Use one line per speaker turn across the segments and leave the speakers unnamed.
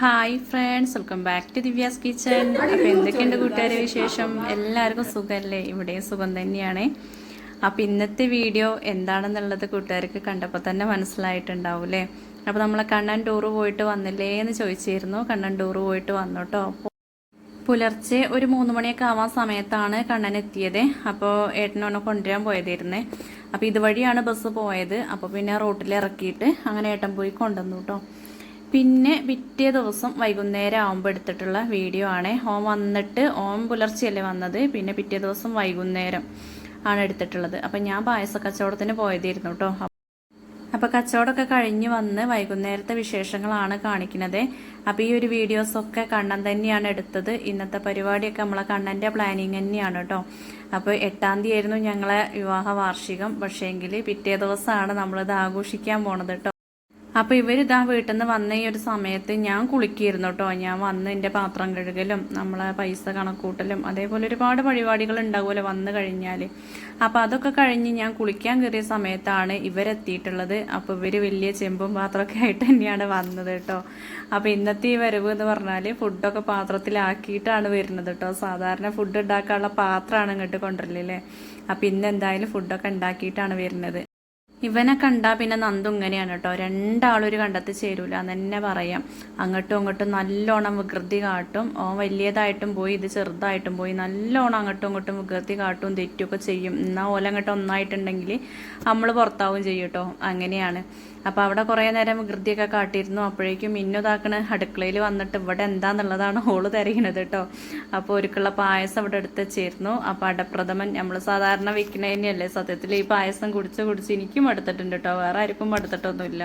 Hi friends welcome back to Divya's kitchen. അപ്പോൾ എന്തൊക്കെയുണ്ട് കൂട്ടുകാരെ വിശേഷം? എല്ലാവർക്കും സുഖമല്ലേ ഇവിടെയും സുഖം തന്നെയാണ്. അപ്പോൾ ഇന്നത്തെ വീഡിയോ എന്താണെന്നുള്ളത് കൂട്ടുകാർക്ക് കണ്ടപ്പോൾ തന്നെ മനസ്സിലായിട്ടുണ്ടാവും അല്ലേ അപ്പോൾ നമ്മളെ കണ്ണൻ ടൂറ് പോയിട്ട് വന്നില്ലേ എന്ന് ചോദിച്ചിരുന്നു. കണ്ണൻ ടൂറ് പോയിട്ട് വന്നു കേട്ടോ പുലർച്ചെ ഒരു മൂന്ന് മണിയൊക്കെ ആവാൻ സമയത്താണ് കണ്ണൻ എത്തിയത്. അപ്പോൾ ഏട്ടനോനെ കൊണ്ടുവരാൻ പോയതായിരുന്നേ. അപ്പോൾ ഇതുവഴിയാണ് ബസ് പോയത്. അപ്പോൾ പിന്നെ റോട്ടിൽ ഇറക്കിയിട്ട് അങ്ങനെ ഏട്ടൻ പോയി കൊണ്ടുവന്നു കേട്ടോ. പിന്നെ പിറ്റേ ദിവസം വൈകുന്നേരം ആകുമ്പോൾ എടുത്തിട്ടുള്ള വീഡിയോ ആണ്. ഓം വന്നിട്ട് ഓം പുലർച്ചെയല്ലേ വന്നത്? പിന്നെ പിറ്റേ ദിവസം വൈകുന്നേരം ആണ് എടുത്തിട്ടുള്ളത്. അപ്പം ഞാൻ പായസ കച്ചവടത്തിന് പോയതായിരുന്നു കേട്ടോ അപ്പോൾ കച്ചവടമൊക്കെ കഴിഞ്ഞ് വന്ന് വൈകുന്നേരത്തെ വിശേഷങ്ങളാണ് കാണിക്കുന്നത്. അപ്പോൾ ഈ ഒരു വീഡിയോസൊക്കെ കണ്ണൻ തന്നെയാണ് എടുത്തത്. ഇന്നത്തെ പരിപാടിയൊക്കെ നമ്മളെ കണ്ണന്റെ പ്ലാനിങ് തന്നെയാണ് കേട്ടോ അപ്പോൾ എട്ടാം തീയതി ആയിരുന്നു ഞങ്ങളെ വിവാഹ വാർഷികം. പക്ഷേങ്കിൽ പിറ്റേ ദിവസമാണ് നമ്മളിത് ആഘോഷിക്കാൻ പോണത് കേട്ടോ അപ്പോൾ ഇവരിതാ വീട്ടിൽ നിന്ന് വന്ന ഈ ഒരു സമയത്ത് ഞാൻ കുളിക്കിയിരുന്നു കേട്ടോ ഞാൻ വന്ന് എന്റെ പാത്രം കഴുകലും നമ്മളെ പൈസ കണക്കൂട്ടലും അതേപോലെ ഒരുപാട് പരിപാടികൾ ഉണ്ടാവുമല്ലോ വന്നു കഴിഞ്ഞാൽ അപ്പോൾ അതൊക്കെ കഴിഞ്ഞ് ഞാൻ കുളിക്കാൻ കയറിയ സമയത്താണ് ഇവരെത്തിയിട്ടുള്ളത്. അപ്പോൾ ഇവർ വലിയ ചെമ്പും പാത്രമൊക്കെ ആയിട്ട് തന്നെയാണ് വന്നത് കേട്ടോ അപ്പോൾ ഇന്നത്തെ ഈ വരവ് എന്ന് പറഞ്ഞാൽ ഫുഡൊക്കെ പാത്രത്തിലാക്കിയിട്ടാണ് വരുന്നത് കേട്ടോ സാധാരണ ഫുഡ് ഉണ്ടാക്കാനുള്ള പാത്രമാണ് ഇങ്ങോട്ട് കൊണ്ടുവരില്ലേ അപ്പോൾ ഇന്ന് എന്തായാലും ഫുഡൊക്കെ ഉണ്ടാക്കിയിട്ടാണ് വരുന്നത്. ഇവനെ കണ്ടാ പിന്നെ നന്ദു ഇങ്ങനെയാണ് കേട്ടോ. രണ്ടാളൊരു കണ്ടത്ത് ചേരൂല. എന്ന് തന്നെ പറയാം. അങ്ങോട്ടും ഇങ്ങോട്ടും നല്ലോണം വികൃതി കാട്ടും. ഓ വലിയതായിട്ടും പോയി ഇത് ചെറുതായിട്ടും പോയി നല്ലോണം അങ്ങോട്ടും ഇങ്ങോട്ടും വികൃതി കാട്ടും തെറ്റുമൊക്കെ ചെയ്യും. എന്നാൽ ഓല അങ്ങോട്ട് ഒന്നായിട്ടുണ്ടെങ്കിൽ നമ്മൾ പുറത്താവും ചെയ്യും കേട്ടോ. അങ്ങനെയാണ്. അപ്പോൾ അവിടെ കുറേ നേരം വികൃതിയൊക്കെ കാട്ടിയിരുന്നു. അപ്പോഴേക്കും മിന്നുതാക്കണ അടുക്കളയിൽ വന്നിട്ട് ഇവിടെ എന്താന്നുള്ളതാണ് ഹോൾ തിരയണത് കേട്ടോ. അപ്പോൾ ഒരുക്കുള്ള പായസം ഇവിടെ എടുത്ത് ചേർന്നു അപ്പോൾ അടപ്രഥമൻ നമ്മൾ സാധാരണ വെക്കണ സത്യത്തിൽ ഈ പായസം കുടിച്ച് കുടിച്ച് എനിക്കും എടുത്തിട്ടുണ്ട് കേട്ടോ. വേറെ ആർക്കും എടുത്തിട്ടൊന്നുമില്ല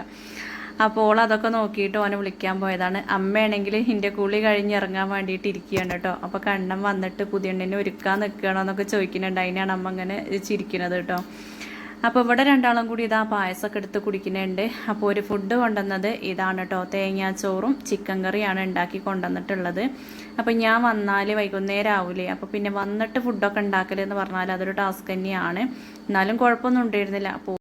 അപ്പോൾ അതൊക്കെ നോക്കിയിട്ട് ഓനെ വിളിക്കാൻ പോയതാണ്. അമ്മയാണെങ്കിൽ എന്റെ കുളി കഴിഞ്ഞ് ഇറങ്ങാൻ വേണ്ടിയിട്ട് ഇരിക്കുകയാണ് കേട്ടോ. അപ്പോൾ കണ്ണം വന്നിട്ട് പുതിയണ്ണിനെ ഒരുക്കാൻ നിൽക്കുകയാണോ എന്നൊക്കെ ചോദിക്കുന്നുണ്ട്. അതിനാണ് അമ്മ അങ്ങനെ ചിരിക്കുന്നത് കേട്ടോ. അപ്പോൾ ഇവിടെ രണ്ടാളും കൂടി ഇതാ പായസമൊക്കെ എടുത്ത് കുടിക്കുന്നുണ്ട്. അപ്പോൾ ഒരു ഫുഡ് കൊണ്ടുവന്നത് ഇതാണ് കേട്ടോ തേങ്ങാച്ചോറും ചിക്കൻ കറിയാണ് ഉണ്ടാക്കി കൊണ്ടുവന്നിട്ടുള്ളത്. അപ്പോൾ ഞാൻ വന്നാൽ വൈകുന്നേരം ആവില്ലേ അപ്പോൾ പിന്നെ വന്നിട്ട് ഫുഡൊക്കെ ഉണ്ടാക്കലെന്ന് പറഞ്ഞാൽ അതൊരു ടാസ്ക് തന്നെയാണ്. എന്നാലും കുഴപ്പമൊന്നും ഉണ്ടായിരുന്നില്ല. അപ്പോൾ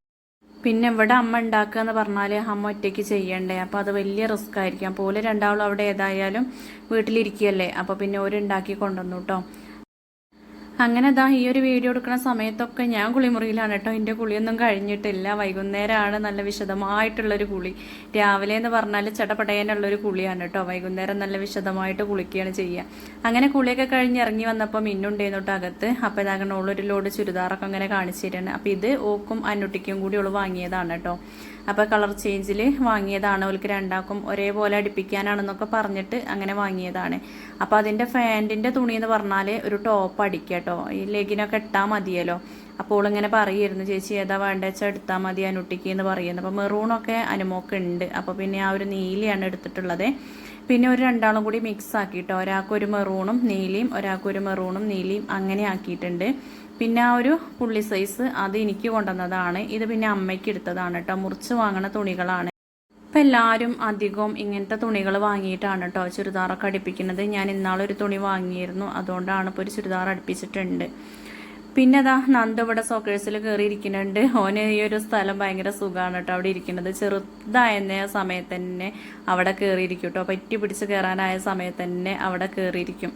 പിന്നെ ഇവിടെ അമ്മ ഉണ്ടാക്കുക എന്ന് പറഞ്ഞാൽ അമ്മ ഒറ്റയ്ക്ക് ചെയ്യണ്ടേ. അപ്പോൾ അത് വലിയ റിസ്ക് ആയിരിക്കും. അപ്പോൾ രണ്ടാളും അവിടെ ഏതായാലും വീട്ടിലിരിക്കുകയല്ലേ. അപ്പോൾ പിന്നെ ഒരു ഉണ്ടാക്കി കൊണ്ടുവന്നു കേട്ടോ അങ്ങനെ ഇതാ ഈ ഒരു വീഡിയോ എടുക്കുന്ന സമയത്തൊക്കെ ഞാൻ കുളിമുറിയിലാണ് കേട്ടോ. എന്റെ കുളിയൊന്നും കഴിഞ്ഞിട്ടില്ല. വൈകുന്നേരമാണ് നല്ല വിശദമായിട്ടുള്ളൊരു കുളി. രാവിലെ എന്ന് പറഞ്ഞാൽ ചടപടയാനുള്ളൊരു കുളിയാണ് കേട്ടോ. വൈകുന്നേരം നല്ല വിശദമായിട്ട് കുളിക്കുകയാണ് ചെയ്യുക. അങ്ങനെ കുളിയൊക്കെ കഴിഞ്ഞ് ഇറങ്ങി വന്നപ്പോൾ മിന്നുണ്ടായിരുന്നു കേട്ടോ അകത്ത്. അപ്പോൾ ഇതാകണ ഉള്ളൊരു ലോഡ് ചുരിദാറൊക്കെ അങ്ങനെ കാണിച്ചു തരാണ്. അപ്പോൾ ഇത് ഓക്കും അന്നുട്ടിക്കും കൂടി ഉള്ളു വാങ്ങിയതാണ് കേട്ടോ. അപ്പോൾ കളർ ചേഞ്ചിൽ വാങ്ങിയതാണ്. അവൾക്ക് രണ്ടാക്കും ഒരേപോലെ അടുപ്പിക്കാനാണെന്നൊക്കെ പറഞ്ഞിട്ട് അങ്ങനെ വാങ്ങിയതാണ്. അപ്പോൾ അതിന്റെ ഫാന്റിന്റെ തുണി എന്ന് പറഞ്ഞാൽ ഒരു ടോപ്പ് അടിക്കുക കേട്ടോ ഈ ലെഗിനൊക്കെ ഇട്ടാൽ മതിയല്ലോ. അപ്പോൾ ഇങ്ങനെ പറയുമായിരുന്നു ചേച്ചി ഏതാ വേണ്ട? വെച്ചാൽ എടുത്താൽ മതി അനുട്ടിക്ക് എന്ന് പറയുന്നത് അപ്പോൾ മെറൂണൊക്കെ അനുമോക്ക് ഉണ്ട്. അപ്പോൾ പിന്നെ ആ ഒരു നീലിയാണ് എടുത്തിട്ടുള്ളത്. പിന്നെ ഒരു രണ്ടാളും കൂടി മിക്സ് ആക്കിയിട്ടോ ഒരാൾക്കൊരു മെറൂണും നീലിയും ഒരാൾക്കൊരു മെറൂണും നീലിയും അങ്ങനെ ആക്കിയിട്ടുണ്ട്. പിന്നെ ആ ഒരു പുള്ളി സൈസ് അത് എനിക്ക് കൊണ്ടുവന്നതാണ്. ഇത് പിന്നെ അമ്മയ്ക്ക് എടുത്തതാണ് കേട്ടോ മുറിച്ച് വാങ്ങണ തുണികളാണ്. ഇപ്പം എല്ലാവരും അധികവും ഇങ്ങനത്തെ തുണികൾ വാങ്ങിയിട്ടാണ് കേട്ടോ ചുരിദാറൊക്കെ അടുപ്പിക്കുന്നത്. ഞാൻ ഇന്നാളൊരു തുണി വാങ്ങിയിരുന്നു. അതുകൊണ്ടാണ് ഇപ്പോൾ ഒരു ചുരിദാർ അടുപ്പിച്ചിട്ടുണ്ട്. പിന്നെ അതാ നന്ദ ഇവിടെ സോക്കേഴ്സിൽ കയറി ഇരിക്കുന്നുണ്ട് ഓന് ഈ ഒരു സ്ഥലം ഭയങ്കര സുഖമാണ് കേട്ടോ അവിടെ ഇരിക്കുന്നത്. ചെറുതായ സമയത്ത് തന്നെ അവിടെ കയറിയിരിക്കും കേട്ടോ പറ്റി പിടിച്ച് കയറാനായ സമയത്ത് തന്നെ അവിടെ കയറിയിരിക്കും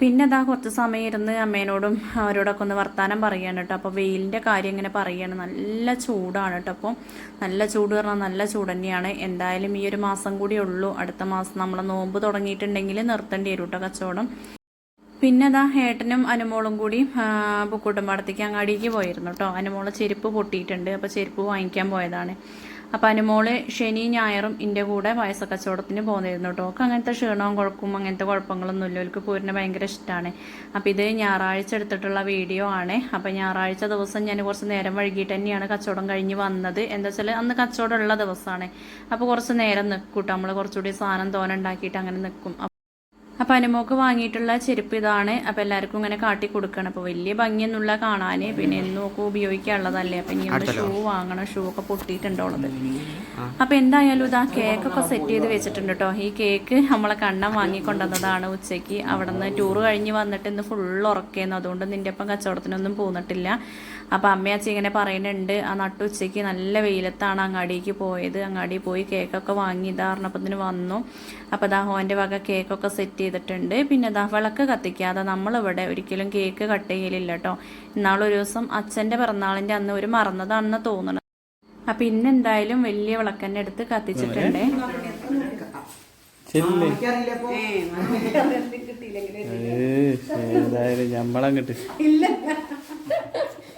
പിന്നെ അതാ കുറച്ച് സമയം ഇരുന്ന് അമ്മേനോടും അവരോടൊക്കെ ഒന്ന് വർത്താനം പറയാണ് കേട്ടോ. അപ്പോൾ വെയിലിന്റെ കാര്യം ഇങ്ങനെ പറയുകയാണ് നല്ല ചൂടാണ് കേട്ടോ അപ്പോൾ നല്ല ചൂട് പറഞ്ഞാൽ നല്ല ചൂട് തന്നെയാണ്. എന്തായാലും ഈ ഒരു മാസം കൂടി ഉള്ളൂ. അടുത്ത മാസം നമ്മൾ നോമ്പ് തുടങ്ങിയിട്ടുണ്ടെങ്കിൽ നിർത്തേണ്ടി വരും കേട്ടോ കച്ചവടം. പിന്നെ അതാ ഏട്ടനും അനുമോളും കൂടി പൂക്കൂട്ടുംപാടത്തേക്ക് അങ്ങാടിക്ക് പോയിരുന്നു കേട്ടോ. അനുമോൾ ചെരുപ്പ് പൊട്ടിയിട്ടുണ്ട്. അപ്പോൾ ചെരുപ്പ് വാങ്ങിക്കാൻ പോയതാണ്. അപ്പം അനുമോൾ ശനി ഞായറും ഇന്റെ കൂടെ പായസ കച്ചവടത്തിന് പോകുന്നിരുന്നു കേട്ടോ. ഒക്കെ അങ്ങനത്തെ ക്ഷീണവും കുഴപ്പവും അങ്ങനത്തെ കുഴപ്പങ്ങളൊന്നും ഇല്ല. അവർക്ക് പൂരിനെ ഭയങ്കര ഇഷ്ടമാണ് അപ്പോൾ ഇത് ഞായറാഴ്ച എടുത്തിട്ടുള്ള വീഡിയോ ആണ്. അപ്പോൾ ഞായറാഴ്ച ദിവസം ഞാൻ കുറച്ച് നേരം വൈകിട്ട് തന്നെയാണ് കച്ചവടം കഴിഞ്ഞ് വന്നത്. എന്താ വെച്ചാൽ അന്ന് കച്ചവടം ഉള്ള ദിവസമാണ് അപ്പോൾ കുറച്ച് നേരം നിൽക്കും കേട്ടോ നമ്മൾ കുറച്ചുകൂടി സാധനം തോനുണ്ടാക്കിയിട്ട് അങ്ങനെ നിൽക്കും അപ്പം അനുമോക്ക് വാങ്ങിയിട്ടുള്ള ചെരുപ്പ് ഇതാണ്. അപ്പൊ എല്ലാവർക്കും ഇങ്ങനെ കാട്ടി കൊടുക്കണം. അപ്പോൾ വലിയ ഭംഗിയൊന്നുമില്ല കാണാൻ പിന്നെ എന്നും ഒക്കെ ഉപയോഗിക്കാനുള്ളതല്ലേ. അപ്പം ഇനി ഒന്ന് ഷൂ വാങ്ങണം. ഷൂ ഒക്കെ പൊട്ടിയിട്ടുണ്ടോളത് അപ്പൊ എന്തായാലും ഇതാ കേക്കൊക്കെ സെറ്റ് ചെയ്ത് വെച്ചിട്ടുണ്ട് കേട്ടോ ഈ കേക്ക് നമ്മളെ കണ്ണം വാങ്ങിക്കൊണ്ടുവന്നതാണ് ഉച്ചയ്ക്ക്. അവിടെ നിന്ന് ടൂറ് കഴിഞ്ഞ് വന്നിട്ട് ഇന്ന് ഫുൾ ഉറക്കേന്നു. അതുകൊണ്ട് നിന്റെ ഒപ്പം കച്ചവടത്തിനൊന്നും പോന്നിട്ടില്ല. അപ്പം അമ്മയച്ചി ഇങ്ങനെ പറയുന്നുണ്ട് ആ നട്ടുച്ചയ്ക്ക് നല്ല വെയിലത്താണ് അങ്ങാടിക്ക് പോയത്. അങ്ങാടി പോയി കേക്കൊക്കെ വാങ്ങി ഇതാ വന്നു. അപ്പോൾ ദാ ഹോന്റെ വക കേക്കൊക്കെ സെറ്റ് ചെയ്തിട്ടുണ്ട്. പിന്നെ ദാ വിളക്ക് കത്തിക്കാതെ നമ്മളിവിടെ ഒരിക്കലും കേക്ക് കട്ട് ചെയ്യലില്ല കേട്ടോ ഇന്നാളൊരു ദിവസം അച്ഛന്റെ പിറന്നാളിന്റെ അന്ന് ഒരു മറന്നതാണെന്ന് തോന്നുന്നു അപ്പം ഇന്നെന്തായാലും വലിയ വിളക്കന്നെ എടുത്ത് കത്തിച്ചിട്ടുണ്ട്.
ഞമ്പളം ഏതായാലും ഞമ്മളങ്ങട്ട്.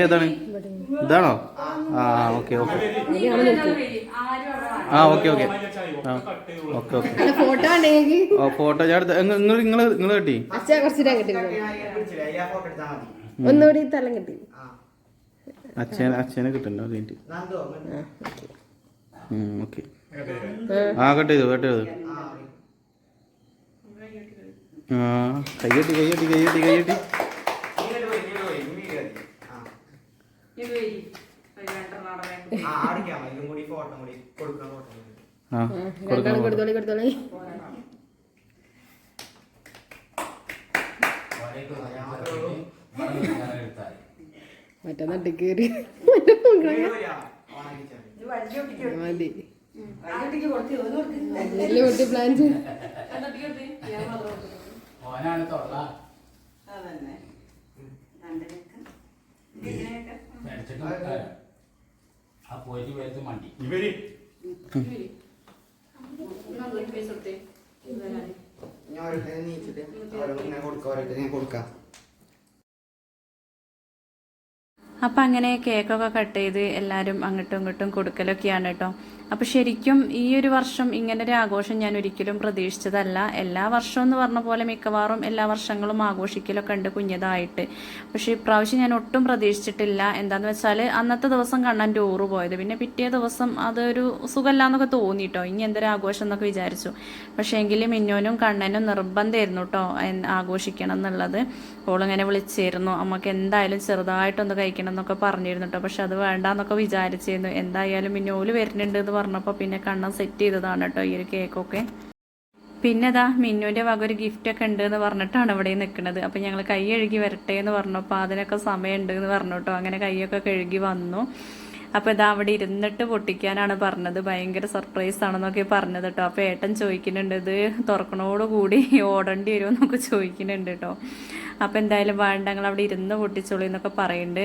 ഏതാണ്? ഇതാണോ? ആ ഓക്കെ ഓക്കെ. ആ ഓക്കെ ഓക്കെ. ആ ഓക്കെ ഓക്കെ.
ഫോട്ടോ
ഓ ഫോട്ടോ ഞാൻ എടുത്ത നിങ്ങൾ നിങ്ങൾ നിങ്ങൾ കിട്ടി.
ഒന്നുകൂടി തലം കിട്ടി.
അച്ഛൻ അച്ഛനെ കിട്ടണ്ടോ? കഴിഞ്ഞിട്ട്. ഓക്കെ. ആ കട്ട് ചെയ്തു കട്ട് ചെയ്തു. കയ്യട്ടി കയ്യട്ടി കയ്യട്ടി കയ്യട്ടി.
മറ്റേ നട്ടി കയറി മതി. പ്ലാൻ ചെയ്ത്
ഓനാണ് തൊള്ള. ആ പോയിട്ട് വരുത്ത് മണ്ടി.
ഞാൻ നീച്ചിട്ട്. ഓരോന്നിങ്ങനെ കൊടുക്കാം ഞാൻ കൊടുക്കാം.
അപ്പം അങ്ങനെ കേക്കൊക്കെ കട്ട് ചെയ്ത് എല്ലാവരും അങ്ങോട്ടും ഇങ്ങോട്ടും കൊടുക്കലൊക്കെയാണ് കേട്ടോ. അപ്പോൾ ശരിക്കും ഈ ഒരു വർഷം ഇങ്ങനൊരു ആഘോഷം ഞാൻ ഒരിക്കലും പ്രതീക്ഷിച്ചതല്ല. എല്ലാ വർഷവും എന്ന് പറഞ്ഞ പോലെ മിക്കവാറും എല്ലാ വർഷങ്ങളും ആഘോഷിക്കലൊക്കെ ഉണ്ട് കുഞ്ഞതായിട്ട്. പക്ഷേ ഇപ്രാവശ്യം ഞാൻ ഒട്ടും പ്രതീക്ഷിച്ചിട്ടില്ല. എന്താന്ന് വെച്ചാൽ അന്നത്തെ ദിവസം കണ്ണൻ ടൂറ് പോയത്. പിന്നെ പിറ്റേ ദിവസം അതൊരു സുഖമില്ലാന്നൊക്കെ തോന്നി കേട്ടോ. ഇനി എന്തൊരു ആഘോഷം എന്നൊക്കെ വിചാരിച്ചു. പക്ഷേ എങ്കിലും മിന്നോനും കണ്ണനും നിർബന്ധമായിരുന്നു കേട്ടോ ആഘോഷിക്കണം എന്നുള്ളത്. ഓളിങ്ങനെ വിളിച്ചിരുന്നു. അമ്മയ്ക്ക് എന്തായാലും ചെറുതായിട്ടൊന്ന് കഴിക്കണം എന്നൊക്കെ പറഞ്ഞിരുന്നു കേട്ടോ പക്ഷെ അത് വേണ്ടാന്നൊക്കെ വിചാരിച്ചിരുന്നു. എന്തായാലും മിന്നോൽ വരുന്നുണ്ട് എന്ന് പറഞ്ഞപ്പോൾ പിന്നെ കണ്ണം സെറ്റ് ചെയ്തതാണ് കേട്ടോ ഈ ഒരു കേക്കൊക്കെ പിന്നെ ഇതാ മിന്നുവിന്റെ വക ഒരു ഗിഫ്റ്റ് ഒക്കെ ഉണ്ട് എന്ന് പറഞ്ഞിട്ടാണ് ഇവിടെ നിൽക്കുന്നത്. അപ്പം ഞങ്ങൾ കൈ കഴുകി വരട്ടെ എന്ന് പറഞ്ഞപ്പോൾ അതിനൊക്കെ സമയമുണ്ട് എന്ന് പറഞ്ഞു കേട്ടോ അങ്ങനെ കൈയൊക്കെ കഴുകി വന്നു. അപ്പോൾ ഇതാ അവിടെ ഇരുന്നിട്ട് പൊട്ടിക്കാനാണ് പറഞ്ഞത്. ഭയങ്കര സർപ്രൈസ് ആണെന്നൊക്കെ പറഞ്ഞത് കേട്ടോ അപ്പോൾ ഏട്ടൻ ചോദിക്കുന്നുണ്ട് ഇത് തുറക്കണോടുകൂടി ഓടേണ്ടി വരുമോ? എന്നൊക്കെ ചോദിക്കുന്നുണ്ട് കേട്ടോ അപ്പോൾ എന്തായാലും വേണ്ട ഞങ്ങൾ അവിടെ ഇരുന്ന് പൊട്ടിച്ചോളൂ എന്നൊക്കെ പറയുന്നുണ്ട്.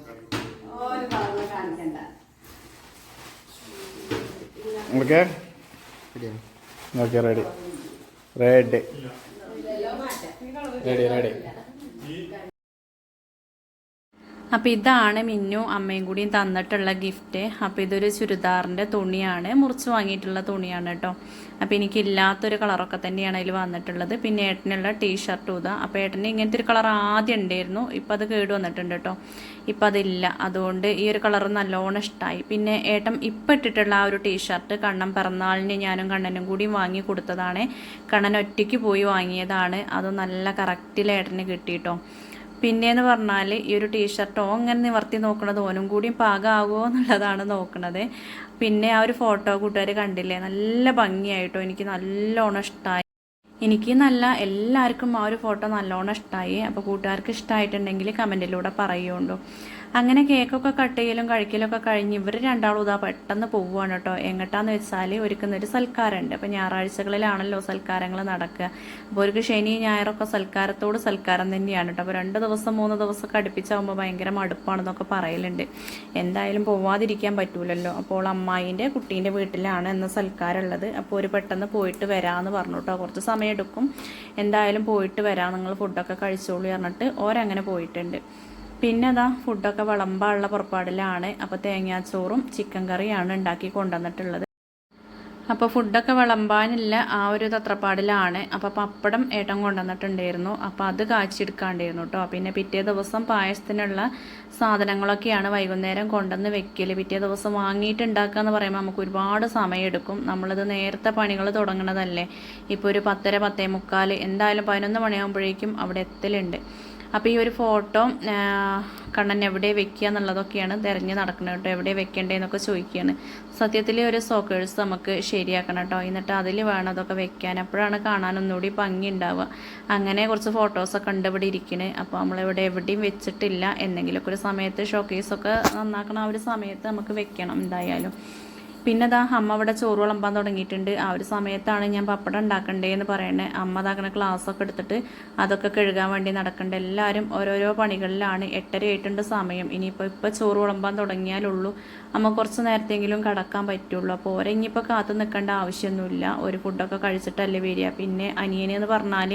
Okay okay ready ready ready ready
അപ്പോൾ ഇതാണ് മിന്നു അമ്മയും കൂടിയും തന്നിട്ടുള്ള ഗിഫ്റ്റ് അപ്പോൾ ഇതൊരു ചുരിദാറിന്റെ തുണിയാണ്. മുറിച്ച് വാങ്ങിയിട്ടുള്ള തുണിയാണ് കേട്ടോ. അപ്പോൾ എനിക്കില്ലാത്തൊരു കളറൊക്കെ തന്നെയാണ് അതിൽ വന്നിട്ടുള്ളത്. പിന്നെ ഏട്ടനുള്ള ടീഷർട്ടും ഇതാ. അപ്പോൾ ഏട്ടന് ഇങ്ങനത്തെ ഒരു കളർ ആദ്യം ഉണ്ടായിരുന്നു. ഇപ്പോൾ അത് കേട് വന്നിട്ടുണ്ട് കേട്ടോ. ഇപ്പൊ അതില്ല. അതുകൊണ്ട് ഈ ഒരു കളർ നല്ലോണം ഇഷ്ടമായി പിന്നെ ഏട്ടൻ ഇപ്പം ഇട്ടിട്ടുള്ള ആ ഒരു ടീഷർട്ട് കണ്ണൻ പിറന്നാളിന് ഞാനും കണ്ണനും കൂടിയും വാങ്ങി കൊടുത്തതാണ്. കണ്ണൻ ഒറ്റയ്ക്ക് പോയി വാങ്ങിയതാണ്. അത് നല്ല കറക്റ്റിൽ ഏട്ടന് കിട്ടിയിട്ടോ പിന്നെയെന്ന് പറഞ്ഞാൽ ഈ ഒരു ടീഷർട്ടോ അങ്ങനെ നിവർത്തി നോക്കണത് ഓനും കൂടി പാകമാകുമോ എന്നുള്ളതാണ് നോക്കണത്. പിന്നെ ആ ഒരു ഫോട്ടോ കൂട്ടുകാർ കണ്ടില്ലേ? നല്ല ഭംഗിയായിട്ടോ. എനിക്ക് നല്ലോണം ഇഷ്ടമായി എനിക്ക് നല്ല എല്ലാവർക്കും ആ ഒരു ഫോട്ടോ നല്ലോണം ഇഷ്ടമായി അപ്പോൾ കൂട്ടുകാർക്ക് ഇഷ്ടമായിട്ടുണ്ടെങ്കിൽ കമന്റിലൂടെ പറയുള്ളൂ അങ്ങനെ കേക്കൊക്കെ കട്ട് ചെയ്യലും കഴിക്കലൊക്കെ കഴിഞ്ഞ് ഇവർ രണ്ടാളും ഇതാ പെട്ടെന്ന് പോവുകയാണ് കേട്ടോ. എങ്ങോട്ടാന്ന് വെച്ചാൽ ഒരുക്കുന്ന ഒരു സൽക്കാരമുണ്ട്. അപ്പോൾ ഞായറാഴ്ചകളിലാണല്ലോ സൽക്കാരങ്ങൾ നടക്കുക. അപ്പോൾ ഒരു ശനി ഞായറൊക്കെ സൽക്കാരത്തോട് സൽക്കാരം തന്നെയാണ് കേട്ടോ. അപ്പോൾ രണ്ട് ദിവസം മൂന്ന് ദിവസമൊക്കെ അടുപ്പിച്ചാകുമ്പോൾ ഭയങ്കര മടുപ്പാണെന്നൊക്കെ പറയലുണ്ട്. എന്തായാലും പോവാതിരിക്കാൻ പറ്റൂലല്ലോ. അപ്പോൾ അമ്മായിന്റെ കുട്ടീന്റെ വീട്ടിലാണ് എന്ന സൽക്കാരം ഉള്ളത് അപ്പോൾ ഒരു പെട്ടെന്ന് പോയിട്ട് വരാമെന്ന് പറഞ്ഞു കേട്ടോ. കുറച്ച് സമയം എടുക്കും. എന്തായാലും പോയിട്ട് വരാം. നിങ്ങൾ ഫുഡൊക്കെ കഴിച്ചോളൂ പറഞ്ഞിട്ട് ഓരങ്ങനെ പോയിട്ടുണ്ട്. പിന്നെ അതാ ഫുഡൊക്കെ വിളമ്പാനുള്ള പുറപ്പാടിലാണ്. അപ്പോൾ തേങ്ങാച്ചോറും ചിക്കൻ കറിയാണ് ഉണ്ടാക്കി കൊണ്ടുവന്നിട്ടുള്ളത്. അപ്പോൾ ഫുഡൊക്കെ വിളമ്പാനില്ല ആ ഒരു തത്രപ്പാടിലാണ്. അപ്പോൾ പപ്പടം ഏട്ടൻ കൊണ്ടുവന്നിട്ടുണ്ടായിരുന്നു. അപ്പോൾ അത് കാച്ചിയെടുക്കാണ്ടായിരുന്നു കേട്ടോ പിന്നെ പിറ്റേ ദിവസം പായസത്തിനുള്ള സാധനങ്ങളൊക്കെയാണ് വൈകുന്നേരം കൊണ്ടുവന്ന് വെക്കൽ പിറ്റേ ദിവസം വാങ്ങിയിട്ടുണ്ടാക്കുക എന്ന് പറയുമ്പോൾ നമുക്ക് ഒരുപാട് സമയമെടുക്കും നമ്മളിത് നേരത്തെ പണികൾ തുടങ്ങണതല്ലേ. ഇപ്പോൾ ഒരു പത്തര പത്തേ മുക്കാൽ എന്തായാലും പതിനൊന്ന് മണിയാകുമ്പോഴേക്കും അവിടെ എത്തലുണ്ട്. അപ്പോൾ ഈ ഒരു ഫോട്ടോ കണ്ണൻ എവിടെ വെക്കുക എന്നുള്ളതൊക്കെയാണ് തിരഞ്ഞ് നടക്കുന്നത് കേട്ടോ. എവിടെ വെക്കേണ്ടതെന്നൊക്കെ ചോദിക്കുകയാണ്. സത്യത്തിൽ ഒരു സോക്കേഴ്സ് നമുക്ക് ശരിയാക്കണം കേട്ടോ. എന്നിട്ട് അതിൽ വേണം അതൊക്കെ വെക്കാൻ. അപ്പോഴാണ് കാണാൻ ഒന്നുകൂടി ഭംഗി ഉണ്ടാവുക. അങ്ങനെ കുറച്ച് ഫോട്ടോസൊക്കെ ഉണ്ട് ഇവിടെ ഇരിക്കുന്നത് അപ്പോൾ നമ്മളിവിടെ എവിടെയും വെച്ചിട്ടില്ല. എന്തെങ്കിലുമൊക്കെ ഒരു സമയത്ത് ഷോക്കേസൊക്കെ നന്നാക്കണം ആ ഒരു സമയത്ത് നമുക്ക് വെക്കണം എന്തായാലും. പിന്നെ അതാ അമ്മ അവിടെ ചോറ് വിളമ്പാൻ തുടങ്ങിയിട്ടുണ്ട്. ആ ഒരു സമയത്താണ് ഞാൻ പപ്പടം ഉണ്ടാക്കണ്ടേ എന്ന് പറയണേ. അമ്മ അതാക്കണ ക്ലാസ്സൊക്കെ എടുത്തിട്ട് അതൊക്കെ കഴുകാൻ വേണ്ടി നടക്കണ്ട. എല്ലാവരും ഓരോരോ പണികളിലാണ്. എട്ടര ആയിട്ടുണ്ട് സമയം. ഇനിയിപ്പോൾ ഇപ്പോൾ ചോറ് വിളമ്പാൻ തുടങ്ങിയാലുള്ളൂ. അമ്മ കുറച്ച് നേരത്തെങ്കിലും കടക്കാൻ പറ്റുള്ളൂ. അപ്പോൾ ഓരോ ഇനിയിപ്പോൾ കാത്തു നിൽക്കേണ്ട ആവശ്യമൊന്നുമില്ല. ഒരു ഫുഡൊക്കെ കഴിച്ചിട്ടല്ലേ വരിക. പിന്നെ അനിയനെന്ന് പറഞ്ഞാൽ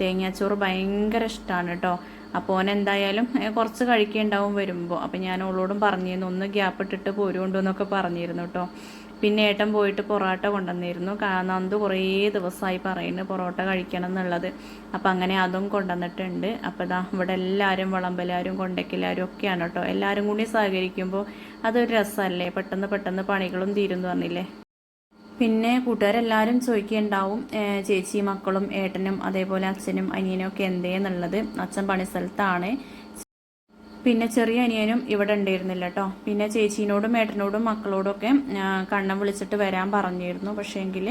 തേങ്ങാച്ചോറ് ഭയങ്കര ഇഷ്ടമാണ് കേട്ടോ. അപ്പോൾ ഓൻ എന്തായാലും കുറച്ച് കഴിക്കേണ്ടാവും വരുമ്പോൾ അപ്പോൾ ഞാൻ ഓളോടും പറഞ്ഞിരുന്നു ഒന്ന് ഗ്യാപ്പ് ഇട്ടിട്ട് പോരുകൊണ്ടു എന്നൊക്കെ പറഞ്ഞിരുന്നു കേട്ടോ പിന്നെ ഏട്ടൻ പോയിട്ട് പൊറോട്ട കൊണ്ടുവന്നിരുന്നു. നന്ദു കുറേ ദിവസമായി പറയുന്നു പൊറോട്ട കഴിക്കണം എന്നുള്ളത്. അപ്പോൾ അങ്ങനെ അതും കൊണ്ടുവന്നിട്ടുണ്ട്. അപ്പോൾ ഇതാ ഇവിടെ എല്ലാവരും വിളമ്പലാരും കൊണ്ടക്കലാരും ഒക്കെയാണ് കേട്ടോ എല്ലാവരും കൂടി സഹകരിക്കുമ്പോൾ അതൊരു രസമല്ലേ പെട്ടെന്ന് പെട്ടെന്ന് പണികളും തീരും പറഞ്ഞില്ലേ? പിന്നെ കൂട്ടുകാരെല്ലാവരും ചോദിക്കുകയുണ്ടാവും ചേച്ചി മക്കളും ഏട്ടനും അതേപോലെ അച്ഛനും അനിയനും ഒക്കെ എന്തേന്നുള്ളത് അച്ഛൻ പണിസ്ഥലത്താണ് പിന്നെ ചെറിയ അനിയനും ഇവിടെ ഉണ്ടായിരുന്നില്ല കേട്ടോ പിന്നെ ചേച്ചീനോടും ഏട്ടനോടും മക്കളോടും ഒക്കെ കണ്ണം വിളിച്ചിട്ട് വരാൻ പറഞ്ഞിരുന്നു. പക്ഷേങ്കിൽ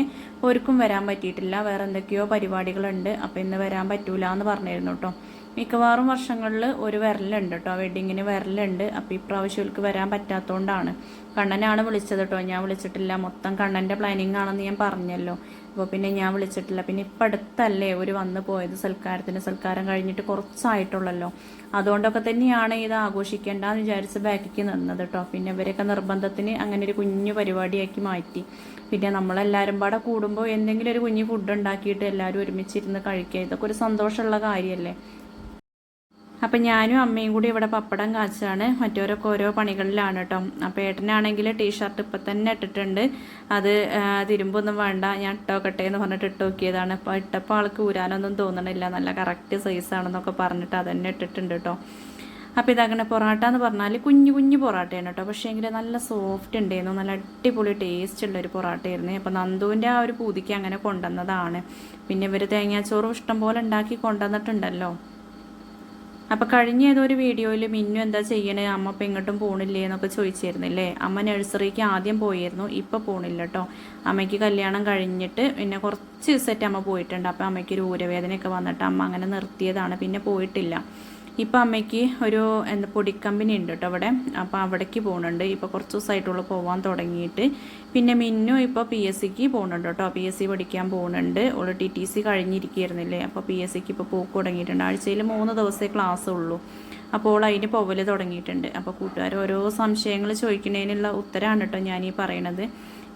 ഒരുക്കും വരാൻ പറ്റിയിട്ടില്ല. വേറെ എന്തൊക്കെയോ പരിപാടികളുണ്ട്. അപ്പോൾ ഇന്ന് വരാൻ പറ്റൂല എന്ന് പറഞ്ഞിരുന്നു കേട്ടോ മിക്കവാറും വർഷങ്ങളിൽ ഒരു വിരലുണ്ട് കേട്ടോ. വെഡിങ്ങിന് വരലുണ്ട്. അപ്പോൾ ഇപ്രാവശ്യം ഇവർക്ക് വരാൻ പറ്റാത്തതുകൊണ്ടാണ് കണ്ണനാണ് വിളിച്ചത് കേട്ടോ. ഞാൻ വിളിച്ചിട്ടില്ല. മൊത്തം കണ്ണന്റെ പ്ലാനിങ് ആണെന്ന് ഞാൻ പറഞ്ഞല്ലോ. അപ്പോൾ പിന്നെ ഞാൻ വിളിച്ചിട്ടില്ല. പിന്നെ ഇപ്പം അടുത്തല്ലേ ഒരു വന്നു പോയത്? സൽക്കാരത്തിന് സൽക്കാരം കഴിഞ്ഞിട്ട് കുറച്ചായിട്ടുള്ളല്ലോ. അതുകൊണ്ടൊക്കെ തന്നെയാണ് ഇത് ആഘോഷിക്കേണ്ടെന്ന് വിചാരിച്ച് ബാക്കിക്ക് നിന്നത് കേട്ടോ. പിന്നെ ഇവരൊക്കെ നിർബന്ധത്തിന് അങ്ങനെ ഒരു കുഞ്ഞു പരിപാടിയാക്കി മാറ്റി. പിന്നെ നമ്മളെല്ലാവരും പാടെ കൂടുമ്പോൾ എന്തെങ്കിലും ഒരു കുഞ്ഞു ഫുഡ് ഉണ്ടാക്കിയിട്ട് എല്ലാവരും ഒരുമിച്ചിരുന്ന് കഴിക്കുക. ഇതൊക്കെ ഒരു സന്തോഷമുള്ള കാര്യമല്ലേ? അപ്പം ഞാനും അമ്മയും കൂടി ഇവിടെ പപ്പടം കാച്ചാണ്. മറ്റോരൊക്കെ ഓരോ പണികളിലാണ് കേട്ടോ അപ്പോൾ ഏട്ടനാണെങ്കിൽ ടീഷർട്ട് ഇപ്പം തന്നെ ഇട്ടിട്ടുണ്ട്. അത് തിരുമ്പൊന്നും വേണ്ട. ഞാൻ ഇട്ടോക്കട്ടെ എന്ന് പറഞ്ഞിട്ട് ഇട്ട് നോക്കിയതാണ്. അപ്പോൾ ഇട്ടപ്പോൾ ആൾക്ക് ഊരാനൊന്നും തോന്നണില്ല. നല്ല കറക്റ്റ് സൈസാണെന്നൊക്കെ പറഞ്ഞിട്ട് അതന്നെ ഇട്ടിട്ടുണ്ട് കേട്ടോ അപ്പോൾ ഇതങ്ങനെ പൊറോട്ട എന്ന് പറഞ്ഞാൽ കുഞ്ഞു കുഞ്ഞു പൊറോട്ടയാണ് കേട്ടോ പക്ഷേ എങ്കിൽ നല്ല സോഫ്റ്റ് ഉണ്ടായിരുന്നു. നല്ല അടിപൊളി ടേസ്റ്റ് ഉള്ള ഒരു പൊറോട്ടയായിരുന്നു. അപ്പോൾ നന്ദുവിന്റെ ആ ഒരു പൂതിക്ക് അങ്ങനെ കൊണ്ടുവന്നതാണ്. പിന്നെ ഇവർ തേങ്ങാച്ചോറും ഇഷ്ടം പോലെ ഉണ്ടാക്കി കൊണ്ടുവന്നിട്ടുണ്ടല്ലോ. അപ്പോൾ കഴിഞ്ഞ ഏതോ ഒരു വീഡിയോയിൽ മിന്നു എന്താ ചെയ്യണേ? അമ്മ ഇപ്പം എങ്ങോട്ടും പോണില്ലേ എന്നൊക്കെ ചോദിച്ചിരുന്നില്ലേ? അമ്മ നഴ്സറിക്ക് ആദ്യം പോയിരുന്നു ഇപ്പോൾ പോണില്ല കേട്ടോ അമ്മയ്ക്ക് കല്യാണം കഴിഞ്ഞിട്ട് പിന്നെ കുറച്ച് ദിവസമായിട്ട് അമ്മ പോയിട്ടുണ്ട്. അപ്പോൾ അമ്മയ്ക്ക് ഒരു ഊരവേദനയൊക്കെ വന്നിട്ട് അമ്മ അങ്ങനെ നിർത്തിയതാണ്. പിന്നെ പോയിട്ടില്ല. ഇപ്പം അമ്മയ്ക്ക് ഒരു എന്താ പൊടിക്കമ്പനി ഉണ്ട് കേട്ടോ അവിടെ. അപ്പോൾ അവിടേക്ക് പോകുന്നുണ്ട് ഇപ്പോൾ കുറച്ച് ദിവസമായിട്ടുള്ള പോകാൻ തുടങ്ങിയിട്ട്. പിന്നെ മിന്നു ഇപ്പോൾ പി എസ് സിക്ക് പോകുന്നുണ്ട് കേട്ടോ പി എസ് സി പഠിക്കാൻ പോകുന്നുണ്ട് ഓൾ ടി ടി സി കഴിഞ്ഞിരിക്കുകയായിരുന്നില്ലേ. അപ്പോൾ പി എസ് സിക്ക് ഇപ്പോൾ പോക്ക് തുടങ്ങിയിട്ടുണ്ട്. ആഴ്ചയിൽ മൂന്ന് ദിവസമേ ക്ലാസ് ഉള്ളൂ. അപ്പോൾ അതിന് പോവൽ തുടങ്ങിയിട്ടുണ്ട്. അപ്പോൾ കൂട്ടുകാർ ഓരോ സംശയങ്ങൾ ചോദിക്കുന്നതിനുള്ള ഉത്തരമാണ് കേട്ടോ ഈ പറയണത്.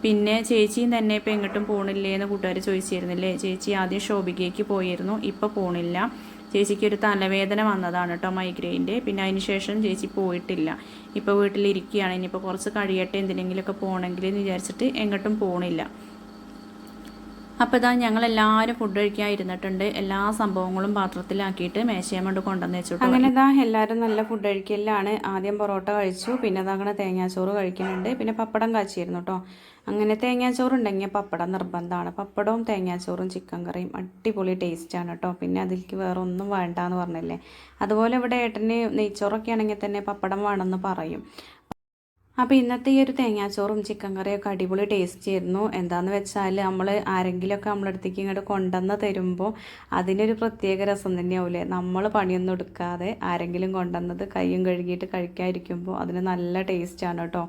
പിന്നെ ചേച്ചിയും തന്നെ ഇപ്പോൾ എങ്ങോട്ടും പോകണില്ലേ എന്ന് കൂട്ടുകാർ ചോദിച്ചിരുന്നില്ലേ. ചേച്ചി ആദ്യം ശോഭികയ്ക്ക് പോയിരുന്നു. ഇപ്പോൾ പോണില്ല. ചേച്ചിക്ക് ഒരു തലവേദന വന്നതാണ് കേട്ടോ മൈഗ്രെയിന്റെ പിന്നെ അതിന് ശേഷം ചേച്ചി പോയിട്ടില്ല. ഇപ്പോൾ വീട്ടിലിരിക്കുകയാണ്. ഇനിയിപ്പോൾ കുറച്ച് കഴിയട്ടെ എന്തിനെങ്കിലുമൊക്കെ പോകണമെങ്കിൽ എന്ന് വിചാരിച്ചിട്ട് എങ്ങോട്ടും പോകണില്ല അപ്പോൾ ഇതാ ഞങ്ങളെല്ലാവരും ഫുഡ് കഴിക്കാൻ ഇരുന്നിട്ടുണ്ട്. എല്ലാ സംഭവങ്ങളും പാത്രത്തിലാക്കിയിട്ട് മേശയം കൊണ്ട് കൊണ്ടുവന്ന് വെച്ചു അങ്ങനെ ഇതാ എല്ലാവരും നല്ല ഫുഡ് കഴിക്കലാണ് ആദ്യം പൊറോട്ട കഴിച്ചു. പിന്നെ ഇതാ അങ്ങനെ തേങ്ങാച്ചോറ് കഴിക്കുന്നുണ്ട്. പിന്നെ പപ്പടം കാച്ചിയിരുന്നു കേട്ടോ അങ്ങനെ തേങ്ങാച്ചോറ് ഉണ്ടെങ്കിൽ പപ്പടം നിർബന്ധമാണ്. പപ്പടവും തേങ്ങാച്ചോറും ചിക്കൻ കറിയും അടിപൊളി ടേസ്റ്റാണ് കേട്ടോ പിന്നെ അതിലേക്ക് വേറെ ഒന്നും വേണ്ട എന്ന് പറഞ്ഞില്ലേ? അതുപോലെ ഇവിടെ ഏട്ടന് നെയ്ച്ചോറൊക്കെ ആണെങ്കിൽ തന്നെ പപ്പടം വേണമെന്ന് പറയും. അപ്പോൾ ഇന്നത്തെ ഈ ഒരു തേങ്ങാച്ചോറും ചിക്കൻ കറിയൊക്കെ അടിപൊളി ടേസ്റ്റ് ആയിരുന്നു. എന്താന്ന് വെച്ചാൽ നമ്മൾ ആരെങ്കിലുമൊക്കെ നമ്മളടുത്തേക്ക് ഇങ്ങോട്ട് കൊണ്ടുവന്ന് തരുമ്പോൾ അതിനൊരു പ്രത്യേക രസം തന്നെയാവില്ലേ നമ്മൾ പണിയൊന്നും എടുക്കാതെ ആരെങ്കിലും കൊണ്ടുവന്നത് കൈയും കഴുകിയിട്ട് കഴിക്കാതിരിക്കുമ്പോൾ അതിന് നല്ല ടേസ്റ്റാണ് കേട്ടോ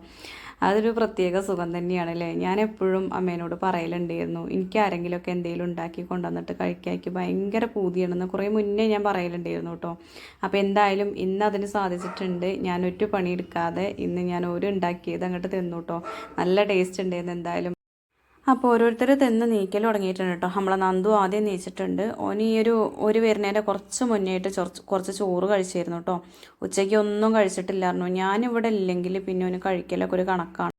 അതൊരു പ്രത്യേക സുഖം തന്നെയാണ് അല്ലേ ഞാൻ എപ്പോഴും അമ്മേനോട് പറയലുണ്ടായിരുന്നു എനിക്ക് ആരെങ്കിലുമൊക്കെ എന്തെങ്കിലും ഉണ്ടാക്കി കൊണ്ടുവന്നിട്ട് കഴിക്കാക്കി ഭയങ്കര പൂതിയാണെന്ന് കുറേ മുന്നേ ഞാൻ പറയലുണ്ടായിരുന്നു കേട്ടോ. അപ്പോൾ എന്തായാലും ഇന്ന് അതിന് സാധിച്ചിട്ടുണ്ട്. ഞാൻ ഒറ്റ പണിയെടുക്കാതെ ഇന്ന് ഞാൻ ഒരു ഉണ്ടാക്കിയത് അങ്ങോട്ട് തിന്നു കേട്ടോ. നല്ല ടേസ്റ്റ് ഉണ്ടായിരുന്നു എന്തായാലും. അപ്പോൾ ഓരോരുത്തർ തിന്ന് നീക്കൽ തുടങ്ങിയിട്ടുണ്ട് കേട്ടോ. നമ്മളെ നന്ദു ആദ്യം നീച്ചിട്ടുണ്ട്. ഓൻ ഈ ഒരു ഒരു വരുന്നതിന്റെ കുറച്ച് മുന്നേയായിട്ട് കുറച്ച് കുറച്ച് ചോറ് കഴിച്ചിരുന്നു കേട്ടോ. ഉച്ചയ്ക്ക് ഒന്നും കഴിച്ചിട്ടില്ലായിരുന്നു. ഞാനിവിടെ ഇല്ലെങ്കിൽ പിന്നെ ഓന് കഴിക്കലൊക്കെ ഒരു കണക്കാണ്.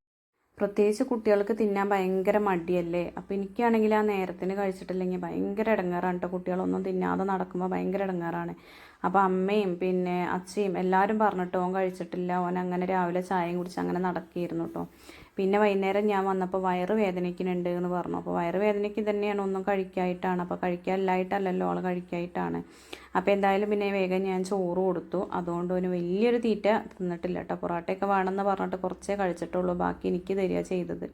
പ്രത്യേകിച്ച് കുട്ടികൾക്ക് തിന്നാൻ ഭയങ്കര മടിയല്ലേ? അപ്പോൾ എനിക്കാണെങ്കിൽ ആ നേരത്തിന് കഴിച്ചിട്ടില്ലെങ്കിൽ ഭയങ്കര ഇടങ്ങാറാണ് കേട്ടോ. കുട്ടികളൊന്നും തിന്നാതെ നടക്കുമ്പോൾ ഭയങ്കര ഇടങ്ങാറാണ്. അപ്പോൾ അമ്മയും പിന്നെ അച്ഛയും എല്ലാവരും പറഞ്ഞിട്ട് ഓൻ കഴിച്ചിട്ടില്ല. ഓൻ അങ്ങനെ രാവിലെ ചായയും കുടിച്ച് അങ്ങനെ നടക്കിയിരുന്നു കേട്ടോ. പിന്നെ വൈകുന്നേരം ഞാൻ വന്നപ്പോൾ വയറ് വേദനയ്ക്കുന്നുണ്ട് എന്ന് പറഞ്ഞു. അപ്പോൾ വയറ് വേദനയ്ക്ക് തന്നെയാണ് ഒന്നും കഴിക്കായിട്ടാണ്. അപ്പോൾ കഴിക്കാനില്ലായിട്ടല്ലല്ലോ ആൾ കഴിക്കായിട്ടാണ്. അപ്പോൾ എന്തായാലും പിന്നെ വേഗം ഞാൻ ചോറ് കൊടുത്തു. അതുകൊണ്ട് അവന് വലിയൊരു തീറ്റ തിന്നിട്ടില്ല കേട്ടോ. പൊറോട്ടയൊക്കെ വേണമെന്ന് പറഞ്ഞിട്ട് കുറച്ചേ കഴിച്ചിട്ടുള്ളൂ. ബാക്കി എനിക്ക് തരിക ചെയ്തത്.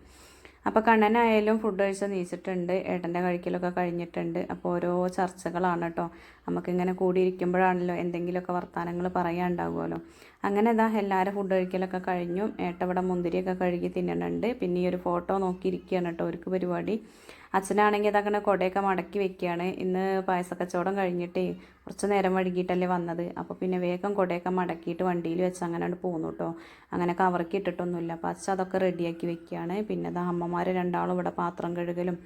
അപ്പോൾ കണ്ണനായാലും ഫുഡ് കഴിച്ച് നീച്ചിട്ടുണ്ട് ഏട്ടന്റെ കഴിക്കലൊക്കെ കഴിഞ്ഞിട്ടുണ്ട്. അപ്പോൾ ഓരോ ചർച്ചകളാണ് കേട്ടോ നമുക്കിങ്ങനെ കൂടിയിരിക്കുമ്പോഴാണല്ലോ എന്തെങ്കിലുമൊക്കെ വർത്തമാനങ്ങൾ പറയാനുണ്ടാകുമല്ലോ അങ്ങനെ ഇതാ എല്ലാവരും ഫുഡ് കഴിക്കലൊക്കെ കഴിഞ്ഞു. ഏട്ട ഇവിടെ മുന്തിരിയൊക്കെ കഴുകി തിന്നണുണ്ട്. പിന്നെ ഈ ഒരു ഫോട്ടോ നോക്കിയിരിക്കുകയാണ് കേട്ടോ ഒരുക്ക് പരിപാടി. അച്ഛനാണെങ്കിൽ അതങ്ങനെ കൊടയൊക്കെ മടക്കി വെക്കുകയാണ്. ഇന്ന് പായസക്കച്ചവടം കഴിഞ്ഞിട്ടേ കുറച്ച് നേരം വൈകിട്ടല്ലേ വന്നത്. അപ്പോൾ പിന്നെ വേഗം കൊടയൊക്കെ മടക്കിയിട്ട് വണ്ടിയിൽ വെച്ച് അങ്ങനെ പോന്നു കേട്ടോ. അങ്ങനെ കവർക്ക് ഇട്ടിട്ടൊന്നുമില്ല. അപ്പോൾ അച്ഛൻ അതൊക്കെ റെഡിയാക്കി വെക്കുകയാണ്. പിന്നെ അത് അമ്മമാർ രണ്ടാളും ഇവിടെ പാത്രം കഴുകലും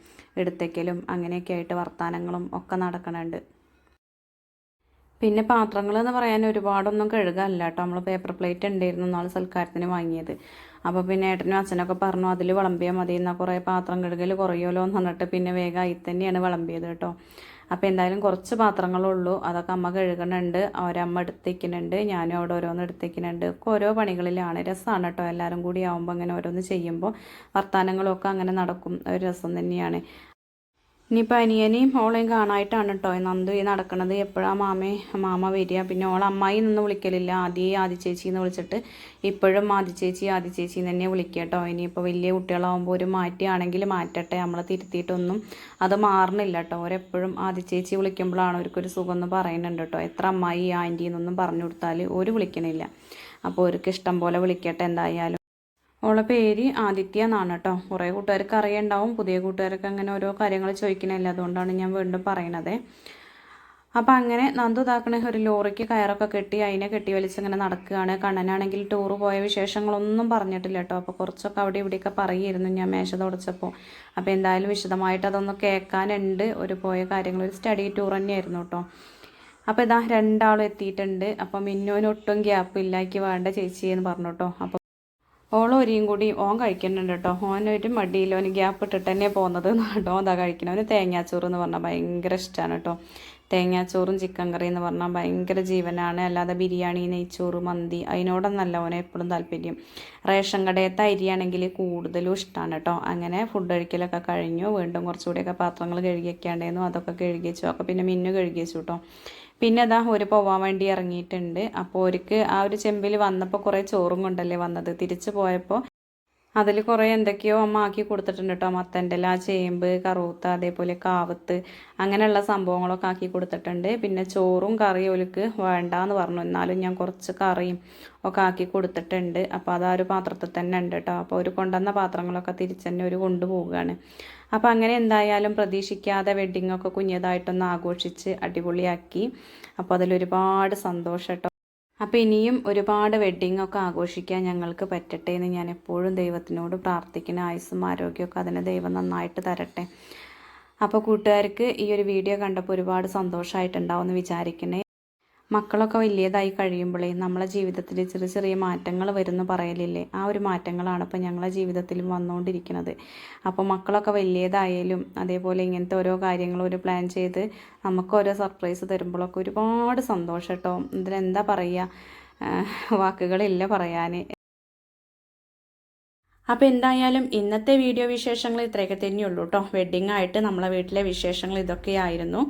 എടുത്തേക്കലും അങ്ങനെയൊക്കെ ആയിട്ട് വർത്തമാനങ്ങളും ഒക്കെ നടക്കണുണ്ട്. പിന്നെ പാത്രങ്ങൾ എന്ന് പറയാൻ ഒരുപാടൊന്നും കഴുകാനല്ല കേട്ടോ. നമ്മൾ പേപ്പർ പ്ലേറ്റ് ഉണ്ടായിരുന്നു നാളെ സൽക്കാരത്തിന് വാങ്ങിയത്. അപ്പോൾ പിന്നെ ഏട്ടനും അച്ഛനൊക്കെ പറഞ്ഞു അതിൽ വിളമ്പിയാൽ മതി എന്നാൽ കുറേ പാത്രം കഴുകൽ കുറയുമല്ലോ എന്ന് പറഞ്ഞിട്ട് പിന്നെ വേഗം അതിൽ തന്നെയാണ് വിളമ്പിയത് കേട്ടോ. അപ്പോൾ എന്തായാലും കുറച്ച് പാത്രങ്ങളുള്ളൂ അതൊക്കെ അമ്മ കഴുകണുണ്ട് അവരമ്മ എടുത്തേക്കുന്നുണ്ട് ഞാനും അവിടെ ഓരോന്ന് എടുത്തേക്കുന്നുണ്ട് ഒക്കെ ഓരോ പണികളിലാണ്. രസമാണ് കേട്ടോ. എല്ലാവരും കൂടി ആകുമ്പോൾ അങ്ങനെ ഓരോന്ന് ചെയ്യുമ്പോൾ വർത്തമാനങ്ങളൊക്കെ അങ്ങനെ നടക്കും. ഒരു രസം തന്നെയാണ്. ഇനിയിപ്പോൾ അനിയനെയും ഓളെയും കാണാനായിട്ടാണ് കേട്ടോ നന്ദു ഈ നടക്കുന്നത് എപ്പോഴാണ് മാമേ മാമ വരിക? പിന്നെ ഓൾ അമ്മായി നിന്ന് വിളിക്കലില്ല. ആദ്യം ആദ്യ ചേച്ചി എന്ന് വിളിച്ചിട്ട് ഇപ്പോഴും ആദ്യ ചേച്ചി ആദ്യ ചേച്ചി തന്നെ വിളിക്കുക കേട്ടോ ഇനിയിപ്പോൾ വലിയ കുട്ടികളാകുമ്പോൾ ഒരു മാറ്റിയാണെങ്കിൽ മാറ്റട്ടെ. നമ്മൾ തിരുത്തിയിട്ടൊന്നും അത് മാറണില്ല കേട്ടോ അവരെപ്പോഴും ആദ്യ ചേച്ചി വിളിക്കുമ്പോഴാണ് അവർക്കൊരു സുഖം എന്ന് പറയുന്നുണ്ട് കേട്ടോ എത്ര അമ്മായി ആന്റി എന്നൊന്നും പറഞ്ഞു കൊടുത്താൽ ഒരു വിളിക്കണില്ല. അപ്പോൾ അവർക്ക് ഇഷ്ടം പോലെ വിളിക്കട്ടെ എന്തായാലും. ഓളെ പേര് ആദിത്യ എന്നാണ് കേട്ടോ. കുറേ കൂട്ടുകാർക്ക് അറിയുണ്ടാവും പുതിയ കൂട്ടുകാർക്ക് അങ്ങനെ ഓരോ കാര്യങ്ങൾ ചോദിക്കണില്ല അതുകൊണ്ടാണ് ഞാൻ വീണ്ടും പറയണത്. അപ്പം അങ്ങനെ നന്ദു ഇതാക്കണ ഒരു ലോറിക്ക് കയറൊക്കെ കെട്ടി അതിനെ കെട്ടി വലിച്ചിങ്ങനെ നടക്കുകയാണ്. കണ്ണനാണെങ്കിൽ ടൂറ് പോയ വിശേഷങ്ങളൊന്നും പറഞ്ഞിട്ടില്ല കേട്ടോ. അപ്പോൾ കുറച്ചൊക്കെ അവിടെ ഇവിടെയൊക്കെ പറയുമായിരുന്നു ഞാൻ മേശ തുടച്ചപ്പോൾ. അപ്പോൾ എന്തായാലും വിശദമായിട്ട് അതൊന്ന് കേൾക്കാനുണ്ട്. ഒരു പോയ കാര്യങ്ങൾ ഒരു സ്റ്റഡി ടൂർ തന്നെയായിരുന്നു കേട്ടോ. അപ്പോൾ ഇതാ രണ്ടാളും എത്തിയിട്ടുണ്ട്. അപ്പം മിന്നോനൊട്ടും ഗ്യാപ്പ് ഇല്ലാക്കി വേണ്ട ചേച്ചി എന്ന് പറഞ്ഞു കേട്ടോ. അപ്പോൾ ഓളും ഒരിയും കൂടി ഓൻ കഴിക്കുന്നുണ്ട് കേട്ടോ. ഓനൊരു മടിയിൽ ഓന് ഗ്യാപ്പ് ഇട്ടിട്ട് തന്നെ പോകുന്നത് കേട്ടോ അതാ കഴിക്കണം അവന് തേങ്ങാച്ചോറ് എന്ന് പറഞ്ഞാൽ ഭയങ്കര ഇഷ്ടമാണ് കേട്ടോ. തേങ്ങാച്ചോറും ചിക്കൻ കറി എന്ന് പറഞ്ഞാൽ ഭയങ്കര ജീവനാണ്. അല്ലാതെ ബിരിയാണി നെയ്ച്ചോറ് മന്തി അതിനോടൊന്നല്ല ഓനെ എപ്പോഴും താല്പര്യം. റേഷൻ കടയത്തെ അരിയാണെങ്കിൽ കൂടുതലും ഇഷ്ടമാണ് കേട്ടോ. അങ്ങനെ ഫുഡ് കഴിക്കലൊക്കെ കഴിഞ്ഞു. വീണ്ടും കുറച്ചുകൂടിയൊക്കെ പാത്രങ്ങൾ കഴുകി വെക്കാണ്ടായിരുന്നു അതൊക്കെ കഴുകി വെച്ചു. അപ്പോൾ പിന്നെ മിന്നു കഴുകി വെച്ചു കേട്ടോ. പിന്നെ അതാ ഒരു പോവാൻ വേണ്ടി ഇറങ്ങിയിട്ടുണ്ട്. അപ്പോൾ ഒരുക്ക് ആ ഒരു ചെമ്പിൽ വന്നപ്പോൾ കുറേ ചോറും കൊണ്ടല്ലേ വന്നത്. തിരിച്ചു പോയപ്പോൾ അതിൽ കുറേ എന്തൊക്കെയോ അമ്മ ആക്കി കൊടുത്തിട്ടുണ്ട് കേട്ടോ മത്തന്റെ ആ ചേമ്പ് കറുത്ത അതേപോലെ കാവത്ത് അങ്ങനെയുള്ള സംഭവങ്ങളൊക്കെ ആക്കി കൊടുത്തിട്ടുണ്ട്. പിന്നെ ചോറും കറിയും വേണ്ട എന്ന് പറഞ്ഞു. എന്നാലും ഞാൻ കുറച്ച് കറിയും ഒക്കെ ആക്കി കൊടുത്തിട്ടുണ്ട്. അപ്പോൾ അതാ ഒരു പാത്രത്തിൽ തന്നെ ഉണ്ട് കേട്ടോ അപ്പോൾ ഒരു കൊണ്ടുവന്ന പാത്രങ്ങളൊക്കെ തിരിച്ച് തന്നെ ഒരു കൊണ്ടുപോവുകയാണ്. അപ്പോൾ അങ്ങനെ എന്തായാലും പ്രതീക്ഷിക്കാതെ വെഡ്ഡിംഗ് ഒക്കെ കുഞ്ഞതായിട്ടൊന്ന് ആഘോഷിച്ച് അടിപൊളിയാക്കി. അപ്പോൾ അതിലൊരുപാട് സന്തോഷം കേട്ടോ അപ്പോൾ ഇനിയും ഒരുപാട് വെഡ്ഡിംഗ് ഒക്കെ ആഘോഷിക്കാൻ ഞങ്ങൾക്ക് പറ്റട്ടെ എന്ന് ഞാൻ എപ്പോഴും ദൈവത്തിനോട് പ്രാർത്ഥിക്കുന്ന. ആയുസ്സും ആരോഗ്യമൊക്കെ അതിന് ദൈവം നന്നായിട്ട് തരട്ടെ. അപ്പോൾ കൂട്ടുകാർക്ക് ഈ ഒരു വീഡിയോ കണ്ടപ്പോൾ ഒരുപാട് സന്തോഷമായിട്ടുണ്ടാവും എന്ന് വിചാരിക്കണേ. മക്കളൊക്കെ വലിയതായി കഴിയുമ്പോഴേ നമ്മളെ ജീവിതത്തിൽ ചെറിയ ചെറിയ മാറ്റങ്ങൾ വരുന്നു പറയലില്ലേ? ആ ഒരു മാറ്റങ്ങളാണ് ഇപ്പോൾ ഞങ്ങളെ ജീവിതത്തിലും വന്നുകൊണ്ടിരിക്കുന്നത് അപ്പോൾ മക്കളൊക്കെ വലിയതായാലും അതേപോലെ ഇങ്ങനത്തെ ഓരോ കാര്യങ്ങൾ ഒരു പ്ലാൻ ചെയ്ത് നമുക്ക് ഓരോ സർപ്രൈസ് തരുമ്പോഴൊക്കെ ഒരുപാട് സന്തോഷം കേട്ടോ ഇതിലെന്താ പറയുക വാക്കുകളില്ല പറയാൻ അപ്പോൾ എന്തായാലും ഇന്നത്തെ വീഡിയോ വിശേഷങ്ങൾ ഇത്രയൊക്കെ തന്നെയുള്ളൂ കേട്ടോ വെഡിങ് ആയിട്ട് നമ്മളെ വീട്ടിലെ വിശേഷങ്ങൾ ഇതൊക്കെ ആയിരുന്നു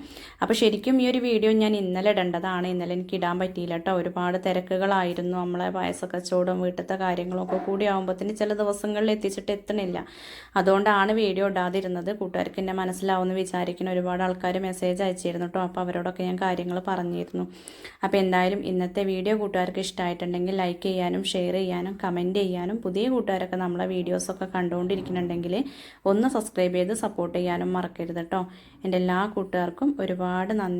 അപ്പോൾ ശരിക്കും ഈ ഒരു വീഡിയോ ഞാൻ ഇന്നലെ ഇടേണ്ടതാണ്. ഇന്നലെ എനിക്ക് ഇടാൻ പറ്റിയില്ല കേട്ടോ ഒരുപാട് തിരക്കുകളായിരുന്നു. നമ്മളെ പായസക്കച്ചവടം വീട്ടിലത്തെ കാര്യങ്ങളൊക്കെ കൂടി ആകുമ്പോഴത്തേന് ചില ദിവസങ്ങളിൽ എത്തിച്ചിട്ട് എത്തണില്ല. അതുകൊണ്ടാണ് വീഡിയോ ഇടാതിരുന്നത്. കൂട്ടുകാർക്ക് എന്നെ മനസ്സിലാവുമെന്ന് വിചാരിക്കുന്ന ഒരുപാട് ആൾക്കാർ മെസ്സേജ് അയച്ചിരുന്നു കേട്ടോ അപ്പോൾ അവരോടൊക്കെ ഞാൻ കാര്യങ്ങൾ പറഞ്ഞിരുന്നു. അപ്പോൾ എന്തായാലും ഇന്നത്തെ വീഡിയോ കൂട്ടുകാർക്ക് ഇഷ്ടമായിട്ടുണ്ടെങ്കിൽ ലൈക്ക് ചെയ്യാനും ഷെയർ ചെയ്യാനും കമന്റ് ചെയ്യാനും പുതിയ കൂട്ടുകാരൊക്കെ നമ്മളെ വീഡിയോസൊക്കെ കണ്ടുകൊണ്ടിരിക്കുന്നുണ്ടെങ്കിൽ ഒന്ന് സബ്സ്ക്രൈബ് ചെയ്ത് സപ്പോർട്ട് ചെയ്യാനും മറക്കരുത് കേട്ടോ എന്റെ എല്ലാ കൂട്ടുകാർക്കും ഒരുപാട് നന്ദി.